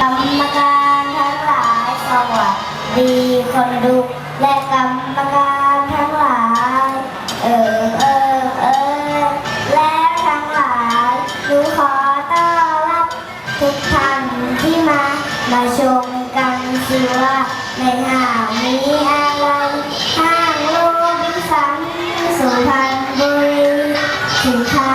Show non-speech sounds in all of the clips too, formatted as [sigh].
กรรมการทั้งหลายสวัสดีคนดูและกรรมการทั้งหลาย เออเออเออและทั้งหลายหนูขอต้อนรับทุกท่านที่มามาชมกันสิว่าในห้างมีอะไรห้างโลบิสันสุพรรณบุรีสินค้า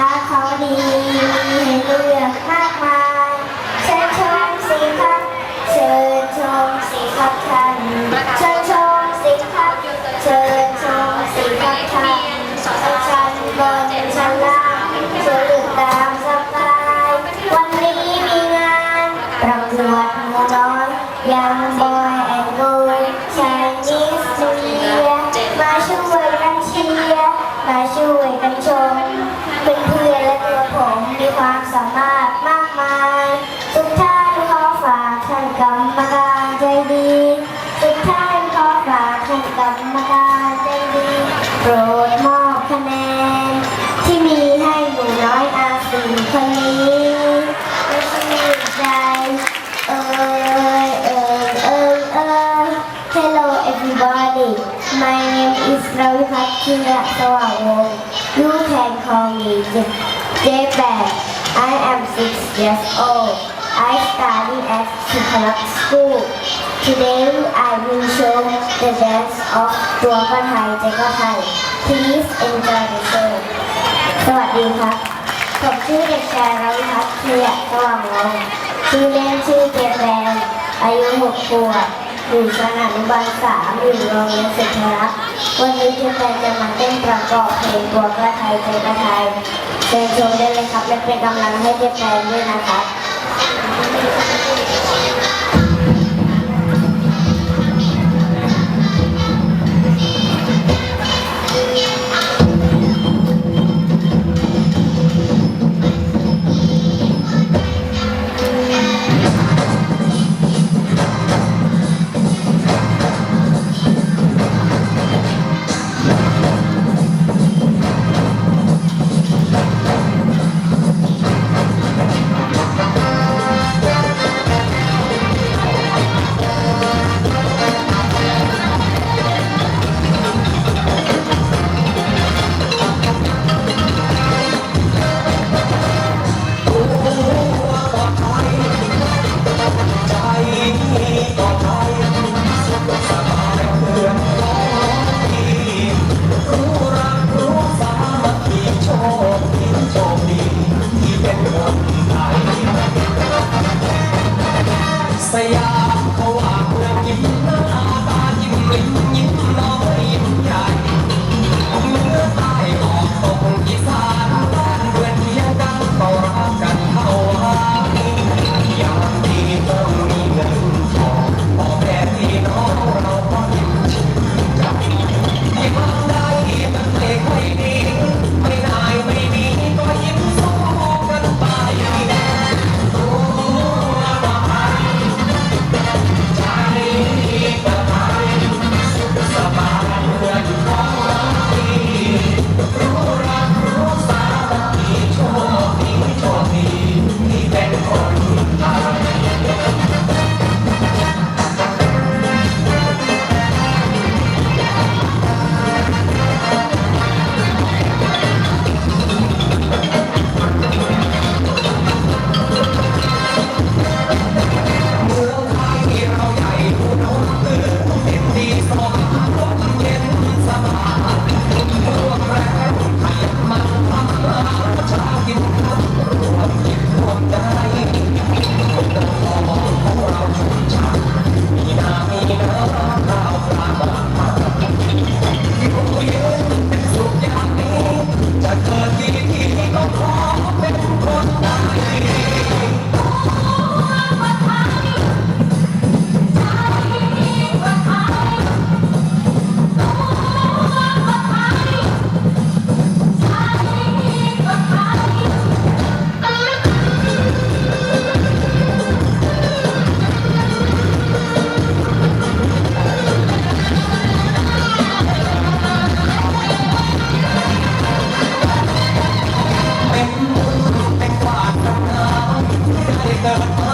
มาช่วยกันชมเพื่อนๆและตัวผมมีความสามารถมากมายทุกท่านขอฝากท่านกรรมการใจดีทุกท่านขอฝากท่านกรรมการใจดี โปรดมอบคะแนน ที่มีให้หนูน้อยอาสีคนนี้ไม่ชื่ใจเอ่ยเอ่ยเอ่ยเอ่ย Hello everybody my name is ราวิพัฒน์เคียสว่างวงศ์ You can call me J b a g I am six years old I study at Sikharak School Today I will show the dance of ตัวกระไทยเจ๊กระไทย Please enjoy the show สวัสดีครับผมชื่อเด็กชายราวิพัฒน์เทียสว่างวงศ์ชื่อเล่นชื่อเจแปนอายุหกขวบ อยู่ชั้นอนุบาลสามอยู่โรงเรียนสุทธรักษ์วันนี้เจแปนจะมาเต้นประกอบเพลงตัวกระไทยเจกระไทยเชิญชมได้เลยครับและเป็นกำลังให้เจแปนด้วยนะครับ 나 [laughs]